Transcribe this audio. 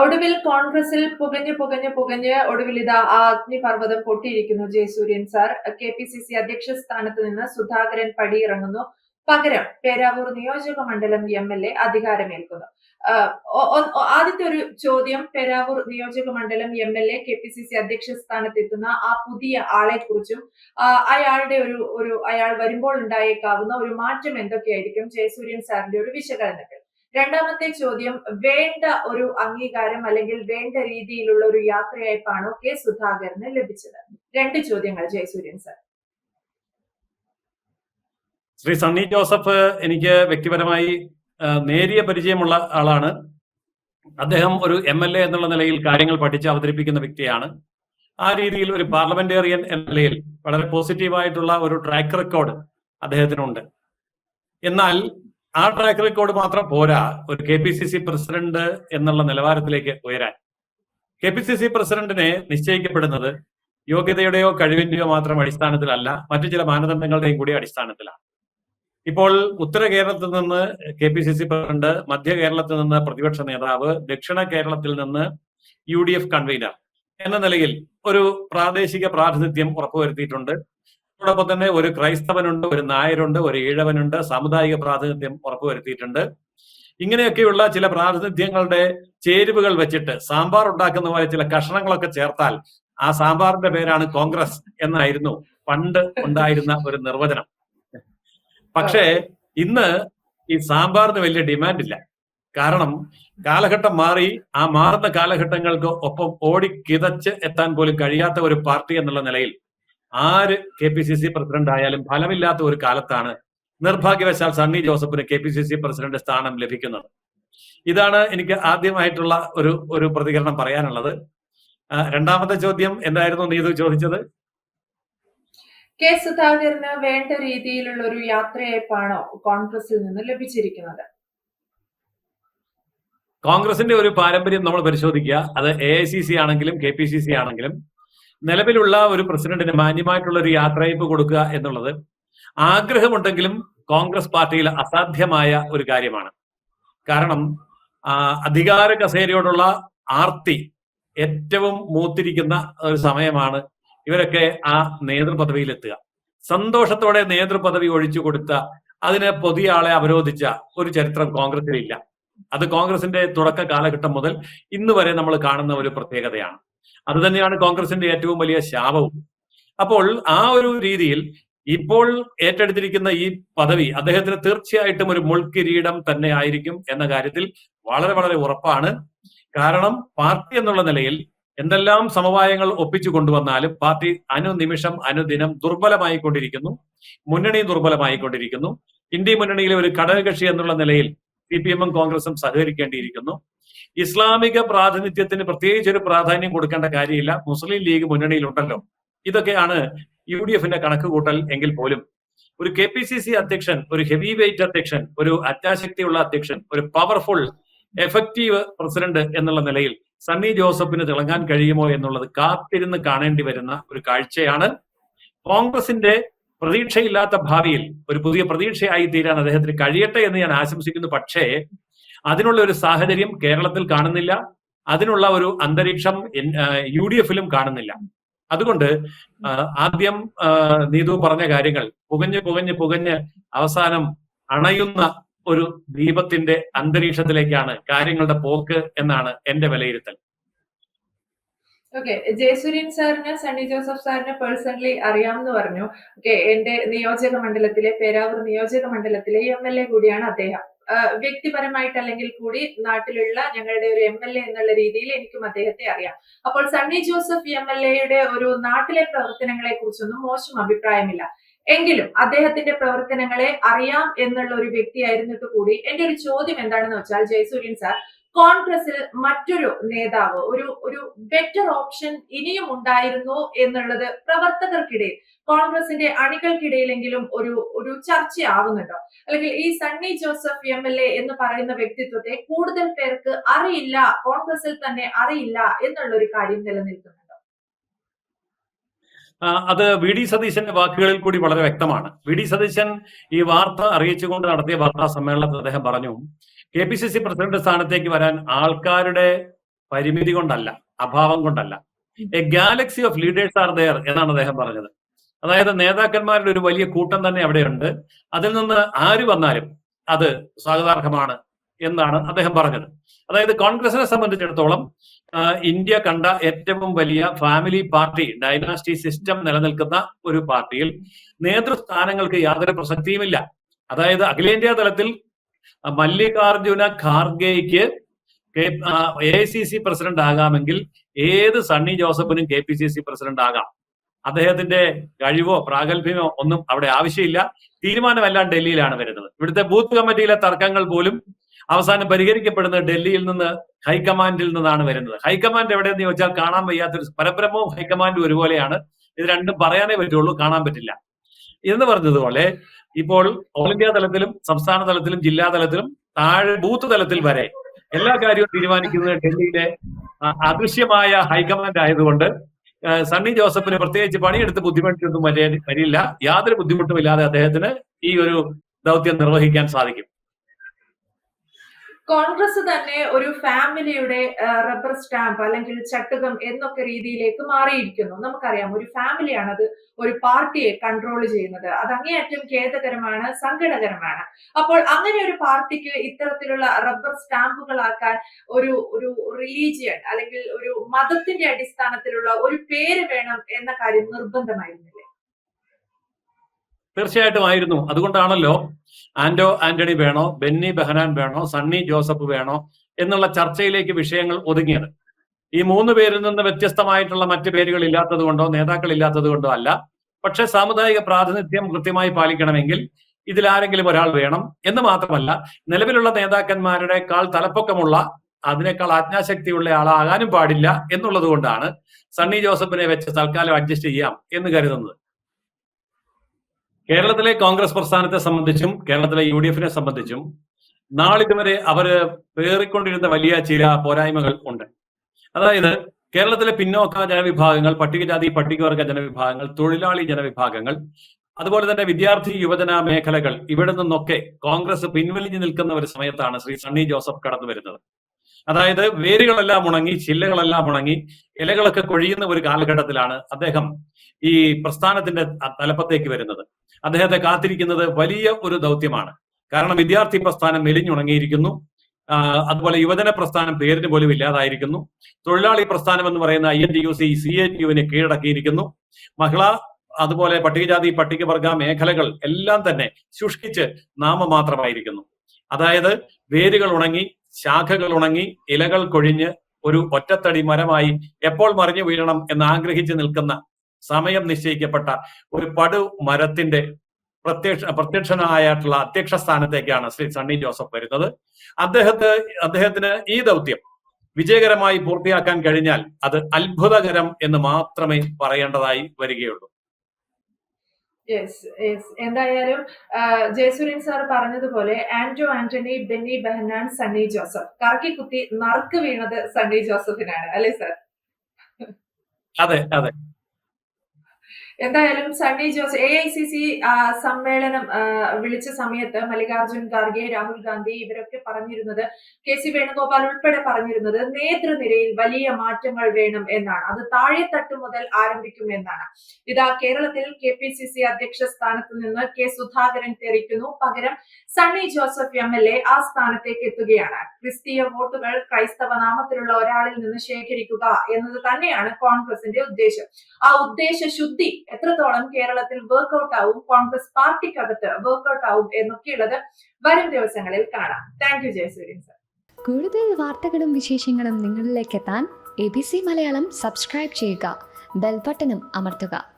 ഒടുവിൽ കോൺഗ്രസിൽ പുകഞ്ഞു പുകഞ്ഞു പുകഞ്ഞ് ഒടുവിൽ ഇതാ ആ അഗ്നിപർവതം പൊട്ടിയിരിക്കുന്നു. Jayasuryan sir. K P C C അധ്യക്ഷ സ്ഥാനത്ത് നിന്ന് സുധാകരൻ പടിയിറങ്ങുന്നു പകരം പേരാവൂർ നിയോജക മണ്ഡലം എം എൽ എ അധികാരമേൽക്കുന്നു. ആദ്യത്തെ ഒരു ചോദ്യം പേരാവൂർ നിയോജക മണ്ഡലം M L A K P C C അധ്യക്ഷ സ്ഥാനത്തെത്തുന്ന ആ പുതിയ ആളെ കുറിച്ചും അയാളുടെ ഒരു ഒരു അയാൾ വരുമ്പോൾ ഉണ്ടായേക്കാവുന്ന ഒരു മാറ്റം എന്തൊക്കെയായിരിക്കും? ജയസൂര്യൻ സാറിന്റെ ഒരു വിശകലനത്തിൽ. രണ്ടാമത്തെ ചോദ്യം വേണ്ട ഒരു അംഗീകാരം അല്ലെങ്കിൽ വേണ്ട രീതിയിലുള്ള ഒരു യാത്രയയപ്പാണോ കെ സുധാകരന് ലഭിച്ചത്. രണ്ട് ചോദ്യങ്ങൾ ജയസൂര്യൻ സർ ശ്രീ സണ്ണി ജോസഫ് എനിക്ക് വ്യക്തിപരമായി നേരിയ പരിചയമുള്ള ആളാണ്. അദ്ദേഹം ഒരു എം എൽ എ എന്നുള്ള നിലയിൽ കാര്യങ്ങൾ പഠിച്ച് അവതരിപ്പിക്കുന്ന വ്യക്തിയാണ്. ആ രീതിയിൽ ഒരു പാർലമെന്റേറിയൻ എന്ന നിലയിൽ വളരെ പോസിറ്റീവായിട്ടുള്ള ഒരു ട്രാക്ക് റെക്കോർഡ് അദ്ദേഹത്തിനുണ്ട്. എന്നാൽ ആ ട്രാക്ക് റെക്കോർഡ് മാത്രം പോരാ ഒരു K P C C president എന്നുള്ള നിലവാരത്തിലേക്ക് ഉയരാൻ. കെ പി സി സി പ്രസിഡന്റിനെ നിശ്ചയിക്കപ്പെടുന്നത് യോഗ്യതയുടെയോ കഴിവിന്റെയോ മാത്രം അടിസ്ഥാനത്തിലല്ല മറ്റു ചില മാനദണ്ഡങ്ങളുടെയും കൂടി അടിസ്ഥാനത്തിലാണ്. ഇപ്പോൾ ഉത്തര കേരളത്തിൽ നിന്ന് K P C C president മധ്യ കേരളത്തിൽ നിന്ന് പ്രതിപക്ഷ നേതാവ് ദക്ഷിണ കേരളത്തിൽ നിന്ന് യു ഡി എഫ് കൺവീനർ എന്ന നിലയിൽ ഒരു പ്രാദേശിക പ്രാതിനിധ്യം ഉറപ്പുവരുത്തിയിട്ടുണ്ട്. അതോടൊപ്പം തന്നെ ഒരു ക്രൈസ്തവനുണ്ട് ഒരു നായരുണ്ട് ഒരു ഈഴവനുണ്ട് സാമുദായിക പ്രാതിനിധ്യം ഉറപ്പുവരുത്തിയിട്ടുണ്ട്. ഇങ്ങനെയൊക്കെയുള്ള ചില പ്രാതിനിധ്യങ്ങളുടെ ചേരുവകൾ വെച്ചിട്ട് സാമ്പാർ ഉണ്ടാക്കുന്ന പോലെ ചില കഷണങ്ങളൊക്കെ ചേർത്താൽ ആ സാമ്പാറിന്റെ പേരാണ് കോൺഗ്രസ് എന്നായിരുന്നു പണ്ട് ഉണ്ടായിരുന്ന ഒരു നിർവചനം. പക്ഷേ ഇന്ന് ഈ സാമ്പാറിന് വലിയ ഡിമാൻഡ് ഇല്ല. കാരണം കാലഘട്ടം മാറി ആ മാറുന്ന കാലഘട്ടങ്ങൾക്ക് ഒപ്പം ഓടി കിതച്ച് എത്താൻ പോലും കഴിയാത്ത ഒരു പാർട്ടി എന്നുള്ള നിലയിൽ ആര് K P C C president ആയാലും ഫലമില്ലാത്ത ഒരു കാലത്താണ് നിർഭാഗ്യവശാൽ സണ്ണി ജോസഫിന് K P C C president സ്ഥാനം ലഭിക്കുന്നത്. ഇതാണ് എനിക്ക് ആദ്യമായിട്ടുള്ള ഒരു ഒരു പ്രതികരണം പറയാനുള്ളത്. രണ്ടാമത്തെ ചോദ്യം എന്തായിരുന്നു നീതു ചോദിച്ചത്? കെ സുധാകരന് വേണ്ട രീതിയിലുള്ള ഒരു യാത്രയയപ്പാണോ കോൺഗ്രസിൽ നിന്ന് ലഭിച്ചിരിക്കുന്നത്? കോൺഗ്രസിന്റെ ഒരു പാരമ്പര്യം നമ്മൾ പരിശോധിക്കുക. അത് എ ഐ സി സി ആണെങ്കിലും കെ പി സി സി ആണെങ്കിലും നിലവിലുള്ള ഒരു പ്രസിഡന്റിന് മാന്യമായിട്ടുള്ള ഒരു യാത്രയപ്പ് കൊടുക്കുക എന്നുള്ളത് ആഗ്രഹമുണ്ടെങ്കിലും കോൺഗ്രസ് പാർട്ടിയിൽ അസാധ്യമായ ഒരു കാര്യമാണ്. കാരണം അധികാര കസേരയോടുള്ള ആർത്തി ഏറ്റവും മൂത്തിരിക്കുന്ന ഒരു സമയമാണ് ഇവരൊക്കെ ആ നേതൃപദവിയിലെത്തുക. സന്തോഷത്തോടെ നേതൃപദവി ഒഴിച്ചു കൊടുത്ത അതിന് പുതിയ ആളെ അവരോധിച്ച ഒരു ചരിത്രം കോൺഗ്രസിലില്ല. അത് കോൺഗ്രസിന്റെ തുടക്ക കാലഘട്ടം മുതൽ ഇന്ന് വരെ നമ്മൾ കാണുന്ന ഒരു പ്രത്യേകതയാണ്. അത് തന്നെയാണ് കോൺഗ്രസിന്റെ ഏറ്റവും വലിയ ശാപവും. അപ്പോൾ ആ ഒരു രീതിയിൽ ഇപ്പോൾ ഏറ്റെടുത്തിരിക്കുന്ന ഈ പദവി അദ്ദേഹത്തിന് തീർച്ചയായിട്ടും ഒരു മുൾക്കിരീടം തന്നെ ആയിരിക്കും എന്ന കാര്യത്തിൽ വളരെ വളരെ ഉറപ്പാണ്. കാരണം പാർട്ടി എന്നുള്ള നിലയിൽ എന്തെല്ലാം സമവായങ്ങൾ ഒപ്പിച്ചു കൊണ്ടുവന്നാലും പാർട്ടി അനുനിമിഷം അനുദിനം ദുർബലമായി കൊണ്ടിരിക്കുന്നു മുന്നണി ദുർബലമായി കൊണ്ടിരിക്കുന്നു ഇന്ത്യ മുന്നണിയിലെ ഒരു ഘടകകക്ഷി എന്നുള്ള നിലയിൽ സി പി എമ്മും കോൺഗ്രസും സഹകരിക്കേണ്ടിയിരിക്കുന്നു. ഇസ്ലാമിക പ്രാതിനിധ്യത്തിന് പ്രത്യേകിച്ച് ഒരു പ്രാധാന്യം കൊടുക്കേണ്ട കാര്യമില്ല. മുസ്ലിം ലീഗ് മുന്നണിയിലുണ്ടല്ലോ. ഇതൊക്കെയാണ് യു ഡി എഫിന്റെ കണക്ക് കൂട്ടൽ എങ്കിൽ പോലും. ഒരു കെ പി സി സി അധ്യക്ഷൻ ഒരു ഹെവി വെയിറ്റ് അധ്യക്ഷൻ ഒരു അറ്റാശക്തിയുള്ള അധ്യക്ഷൻ ഒരു പവർഫുൾ എഫക്റ്റീവ് പ്രസിഡന്റ് എന്നുള്ള നിലയിൽ സണ്ണി ജോസഫിന് തിളങ്ങാൻ കഴിയുമോ എന്നുള്ളത് കാത്തിരുന്ന് കാണേണ്ടി വരുന്ന ഒരു കാഴ്ചയാണ്. കോൺഗ്രസിന്റെ പ്രതീക്ഷയില്ലാത്ത ഭാവിയിൽ ഒരു പുതിയ പ്രതീക്ഷയായി തീരാൻ അദ്ദേഹത്തിന് കഴിയട്ടെ എന്ന് ഞാൻ ആശംസിക്കുന്നു. പക്ഷേ അതിനുള്ള ഒരു സാഹചര്യം കേരളത്തിൽ കാണുന്നില്ല. അതിനുള്ള ഒരു അന്തരീക്ഷം യു ഡി എഫിലും കാണുന്നില്ല. അതുകൊണ്ട് ആദ്യം നീതു പറഞ്ഞ കാര്യങ്ങൾ പുകഞ്ഞ് പുകഞ്ഞ് പുകഞ്ഞ് അവസാനം അണയുന്ന ഒരു ദീപത്തിന്റെ അന്തരീക്ഷത്തിലേക്കാണ് കാര്യങ്ങളുടെ പോക്ക് എന്നാണ് എന്റെ വിലയിരുത്തൽ. ഓക്കെ ജയസൂര്യൻ സാറിന് സണ്ണി ജോസഫ് സാറിന് പേഴ്സണലി അറിയാമെന്ന് പറഞ്ഞു. ഓക്കെ എന്റെ നിയോജക മണ്ഡലത്തിലെ പേരാവൂർ നിയോജക മണ്ഡലത്തിലെ എം എൽ എ കൂടിയാണ് അദ്ദേഹം. ആ, വ്യക്തിപരമായിട്ട് അല്ലെങ്കിൽ കൂടി നാട്ടിലുള്ള ഞങ്ങളുടെ ഒരു എം എൽ എ എന്നുള്ള രീതിയിൽ എനിക്കും അദ്ദേഹത്തെ അറിയാം. അപ്പോൾ സണ്ണി ജോസഫ് എം എൽ എയുടെ ഒരു നാട്ടിലെ പ്രവർത്തനങ്ങളെ കുറിച്ചൊന്നും മോശം അഭിപ്രായമില്ല. എങ്കിലും അദ്ദേഹത്തിന്റെ പ്രവർത്തനങ്ങളെ അറിയാം എന്നുള്ള ഒരു വ്യക്തിയായിരുന്നിട്ട് കൂടി എന്റെ ഒരു ചോദ്യം എന്താണെന്ന് വെച്ചാൽ ജയസൂര്യൻ സാർ കോൺഗ്രസിൽ മറ്റൊരു നേതാവ് ഒരു ഒരു ബെറ്റർ ഓപ്ഷൻ ഇനിയും ഉണ്ടായിരുന്നു എന്നുള്ളത് പ്രവർത്തകർക്കിടയിൽ കോൺഗ്രസിന്റെ അണികൾക്കിടയിലെങ്കിലും ഒരു ഒരു ചർച്ചയാവുന്നുണ്ടോ? അല്ലെങ്കിൽ ഈ Sunny Joseph M L A എന്ന് പറയുന്ന വ്യക്തിത്വത്തെ കൂടുതൽ പേർക്ക് അറിയില്ല കോൺഗ്രസിൽ തന്നെ അറിയില്ല എന്നുള്ള ഒരു കാര്യം നിലനിൽക്കുന്നുണ്ടോ? അത് വി ഡി സതീശന്റെ വാക്കുകളിൽ കൂടി വളരെ വ്യക്തമാണ്. വി ഡി സതീശൻ ഈ വാർത്ത അറിയിച്ചുകൊണ്ട് നടത്തിയ വാർത്താ സമ്മേളനത്തിൽ അദ്ദേഹം പറഞ്ഞു K P C C president സ്ഥാനത്തേക്ക് വരാൻ ആൾക്കാരുടെ പരിമിതി കൊണ്ടല്ല അഭാവം കൊണ്ടല്ല. A galaxy of leaders are there എന്നാണ് അദ്ദേഹം പറഞ്ഞത്. അതായത് നേതാക്കന്മാരുടെ ഒരു വലിയ കൂട്ടം തന്നെ അവിടെയുണ്ട്. അതിൽ നിന്ന് ആര് വന്നാലും അത് സ്വാഗതാർഹമാണ് എന്നാണ് അദ്ദേഹം പറഞ്ഞത്. അതായത് കോൺഗ്രസിനെ സംബന്ധിച്ചിടത്തോളം ഇന്ത്യ കണ്ട ഏറ്റവും വലിയ ഫാമിലി പാർട്ടി ഡൈനാസ്റ്റി സിസ്റ്റം നിലനിൽക്കുന്ന ഒരു പാർട്ടിയിൽ നേതൃസ്ഥാനങ്ങൾക്ക് യാതൊരു പ്രസക്തിയുമില്ല. അതായത് അഖിലേന്ത്യാ തലത്തിൽ മല്ലികാർജുന ഖാർഗെയ്ക്ക് എ സി സി പ്രസിഡന്റ് ആകാമെങ്കിൽ ഏത് Sunny ജോസഫിനും K P C C president ആകാം. അദ്ദേഹത്തിന്റെ കഴിവോ പ്രാഗൽഭ്യമോ ഒന്നും അവിടെ ആവശ്യമില്ല. തീരുമാനമെല്ലാം ഡൽഹിയിലാണ് വരുന്നത്. ഇവിടുത്തെ ബൂത്ത് കമ്മിറ്റിയിലെ തർക്കങ്ങൾ പോലും അവസാനം പരിഹരിക്കപ്പെടുന്നത് ഡൽഹിയിൽ നിന്ന് ഹൈക്കമാൻഡിൽ നിന്നാണ് വരുന്നത്. ഹൈക്കമാൻഡ് എവിടെയെന്ന് ചോദിച്ചാൽ കാണാൻ വയ്യാത്തൊരു പരബ്രഹ്മവും ഹൈക്കമാൻഡും ഒരുപോലെയാണ്. ഇത് രണ്ടും പറയാനേ പറ്റുള്ളൂ കാണാൻ പറ്റില്ല. എന്ന് പറഞ്ഞതുപോലെ ഇപ്പോൾ ഓൾ ഇന്ത്യ തലത്തിലും സംസ്ഥാന തലത്തിലും ജില്ലാ തലത്തിലും താഴെ ബൂത്ത് തലത്തിൽ വരെ എല്ലാ കാര്യവും തീരുമാനിക്കുന്നത് ഡൽഹിയിലെ അദൃശ്യമായ ഹൈക്കമാൻഡ് ആയതുകൊണ്ട് സണ്ണി ജോസഫിന് പ്രത്യേകിച്ച് പണിയെടുത്ത് ബുദ്ധിമുട്ടൊന്നും വരെ വരില്ല. യാതൊരു ബുദ്ധിമുട്ടും ഇല്ലാതെ അദ്ദേഹത്തിന് ഈ ഒരു ദൗത്യം നിർവഹിക്കാൻ സാധിക്കും. കോൺഗ്രസ് തന്നെ ഒരു ഫാമിലിയുടെ റബ്ബർ സ്റ്റാമ്പ് അല്ലെങ്കിൽ ചട്ടുകം എന്നൊക്കെ രീതിയിലേക്ക് മാറിയിരിക്കുന്നു. നമുക്കറിയാം ഒരു ഫാമിലിയാണ് അത് ഒരു പാർട്ടിയെ കൺട്രോൾ ചെയ്യുന്നത്. അത് അങ്ങേയറ്റം ഖേദകരമാണ് സങ്കടകരമാണ്. അപ്പോൾ അങ്ങനെ ഒരു പാർട്ടിക്ക് ഇത്തരത്തിലുള്ള റബ്ബർ സ്റ്റാമ്പുകളാക്കാൻ ഒരു ഒരു റിലീജിയൻ അല്ലെങ്കിൽ ഒരു മതത്തിന്റെ അടിസ്ഥാനത്തിലുള്ള ഒരു പേര് വേണം എന്ന കാര്യം നിർബന്ധമായിരുന്നില്ലേ? തീർച്ചയായിട്ടും ആയിരുന്നു അതുകൊണ്ടാണല്ലോ ആന്റോ ആന്റണി വേണോ ബെന്നി ബെഹനാൻ വേണോ സണ്ണി ജോസഫ് വേണോ എന്നുള്ള ചർച്ചയിലേക്ക് വിഷയങ്ങൾ ഒതുങ്ങിയത്. ഈ മൂന്ന് പേരിൽ നിന്ന് വ്യത്യസ്തമായിട്ടുള്ള മറ്റു പേരുകൾ ഇല്ലാത്തത് കൊണ്ടോ നേതാക്കൾ ഇല്ലാത്തത് കൊണ്ടോ അല്ല. പക്ഷെ സാമുദായിക പ്രാതിനിധ്യം കൃത്യമായി പാലിക്കണമെങ്കിൽ ഇതിൽ ആരെങ്കിലും ഒരാൾ വേണം എന്ന് മാത്രമല്ല നിലവിലുള്ള നേതാക്കന്മാരുടെക്കാൾ തലപ്പൊക്കമുള്ള അതിനേക്കാൾ ആജ്ഞാശക്തിയുള്ള ആളാകാനും പാടില്ല എന്നുള്ളത് കൊണ്ടാണ് സണ്ണി ജോസഫിനെ വെച്ച് തൽക്കാലം അഡ്ജസ്റ്റ് ചെയ്യാം എന്ന് കരുതുന്നത്. കേരളത്തിലെ കോൺഗ്രസ് പ്രസ്ഥാനത്തെ സംബന്ധിച്ചും കേരളത്തിലെ യു ഡി എഫിനെ സംബന്ധിച്ചും നാളിതുവരെ അവർ പേറിക്കൊണ്ടിരുന്ന വലിയ ചില പോരായ്മകൾ ഉണ്ട്. അതായത് കേരളത്തിലെ പിന്നോക്ക ജനവിഭാഗങ്ങൾ പട്ടികജാതി പട്ടികവർഗ ജനവിഭാഗങ്ങൾ തൊഴിലാളി ജനവിഭാഗങ്ങൾ അതുപോലെ തന്നെ വിദ്യാർത്ഥി യുവജന മേഖലകൾ ഇവിടെ നിന്നൊക്കെ കോൺഗ്രസ് പിൻവലിഞ്ഞു നിൽക്കുന്ന ഒരു സമയത്താണ് ശ്രീ സണ്ണി ജോസഫ് കടന്നു വരുന്നത്. അതായത് വേരുകളെല്ലാം ഉണങ്ങി ചില്ലകളെല്ലാം ഉണങ്ങി ഇലകളൊക്കെ കൊഴിയുന്ന ഒരു കാലഘട്ടത്തിലാണ് അദ്ദേഹം ഈ പ്രസ്ഥാനത്തിന്റെ തലപ്പത്തേക്ക് വരുന്നത്. അദ്ദേഹത്തെ കാത്തിരിക്കുന്നത് വലിയ ഒരു ദൗത്യമാണ്. കാരണം വിദ്യാർത്ഥി പ്രസ്ഥാനം മെലിഞ്ഞുണങ്ങിയിരിക്കുന്നു. അതുപോലെ യുവജന പ്രസ്ഥാനം പേരിന് പോലും ഇല്ലാതായിരിക്കുന്നു. തൊഴിലാളി പ്രസ്ഥാനം എന്ന് പറയുന്ന I N T U C C A T യുവിനെ കീഴടക്കിയിരിക്കുന്നു. മഹിളാ അതുപോലെ പട്ടികജാതി പട്ടികവർഗ മേഖലകൾ എല്ലാം തന്നെ ശുഷ്കിച്ച് നാമമാത്രമായിരിക്കുന്നു. അതായത് വേരുകൾ ഉണങ്ങി ശാഖകൾ ഉണങ്ങി ഇലകൾ കൊഴിഞ്ഞ് ഒരു ഒറ്റത്തടി മരമായി എപ്പോൾ മറിഞ്ഞു വീഴണം എന്ന് ആഗ്രഹിച്ച് നിൽക്കുന്ന സമയം നിശ്ചയിക്കപ്പെട്ട ഒരു പടു മരത്തിന്റെ പ്രത്യക്ഷ പ്രത്യക്ഷനായിട്ടുള്ള അധ്യക്ഷ സ്ഥാനത്തേക്കാണ് ശ്രീ സണ്ണി ജോസഫ് വരുന്നത്. അദ്ദേഹത്തെ അദ്ദേഹത്തിന് ഈ ദൗത്യം വിജയകരമായി പൂർത്തിയാക്കാൻ കഴിഞ്ഞാൽ അത് അത്ഭുതകരം എന്ന് മാത്രമേ പറയേണ്ടതായി വരികയുള്ളൂ. യെസ് യെസ് എന്തായാലും ജയസൂര്യൻ സാർ പറഞ്ഞതുപോലെ ആന്റോ ആന്റണി ബെന്നി ബെഹനാൻ സണ്ണി ജോസഫ്. കറക്കി കുത്തി നറുക്ക് വീണത് സണ്ണി ജോസഫിനാണ്. അല്ലേ സാർ? അതെ അതെ. എന്തായാലും Sunny Jose A I C C സമ്മേളനം വിളിച്ച സമയത്ത് മല്ലികാർജുൻ ഖാർഗെ രാഹുൽ ഗാന്ധി ഇവരൊക്കെ പറഞ്ഞിരുന്നത് കെ സി വേണുഗോപാൽ ഉൾപ്പെടെ പറഞ്ഞിരുന്നത് നേതൃനിരയിൽ വലിയ മാറ്റങ്ങൾ വേണം എന്നാണ്. അത് താഴെത്തട്ട് മുതൽ ആരംഭിക്കും എന്നാണ്. ഇതാ കേരളത്തിൽ കെ പി സി സി അധ്യക്ഷ സ്ഥാനത്ത് നിന്ന് കെ സുധാകരൻ തെറിക്കുന്നു. പകരം Sunny Joseph M L A ആ സ്ഥാനത്തേക്ക് എത്തുകയാണ്. ക്രിസ്തീയ വോട്ടുകൾ ക്രൈസ്തവ നാമത്തിലുള്ള ഒരാളിൽ നിന്ന് ശേഖരിക്കുക എന്നത് തന്നെയാണ് കോൺഗ്രസിന്റെ ഉദ്ദേശം. ആ ഉദ്ദേശ ശുദ്ധി എത്രത്തോളം കേരളത്തിൽ വർക്ക്ഔട്ട് ആവും? കോൺഗ്രസ് പാർട്ടിക്കകത്ത് വർക്ക്ഔട്ട് ആവും എന്നൊക്കെയുള്ളത് വരും ദിവസങ്ങളിൽ കാണാം. താങ്ക് യു ജയസൂര്യൻ സർ കൂടുതൽ വാർത്തകളും വിശേഷങ്ങളും നിങ്ങളിലേക്ക് എത്താൻ A B C Malayalam subscribe ചെയ്യുക ബെൽബട്ടനും അമർത്തുക.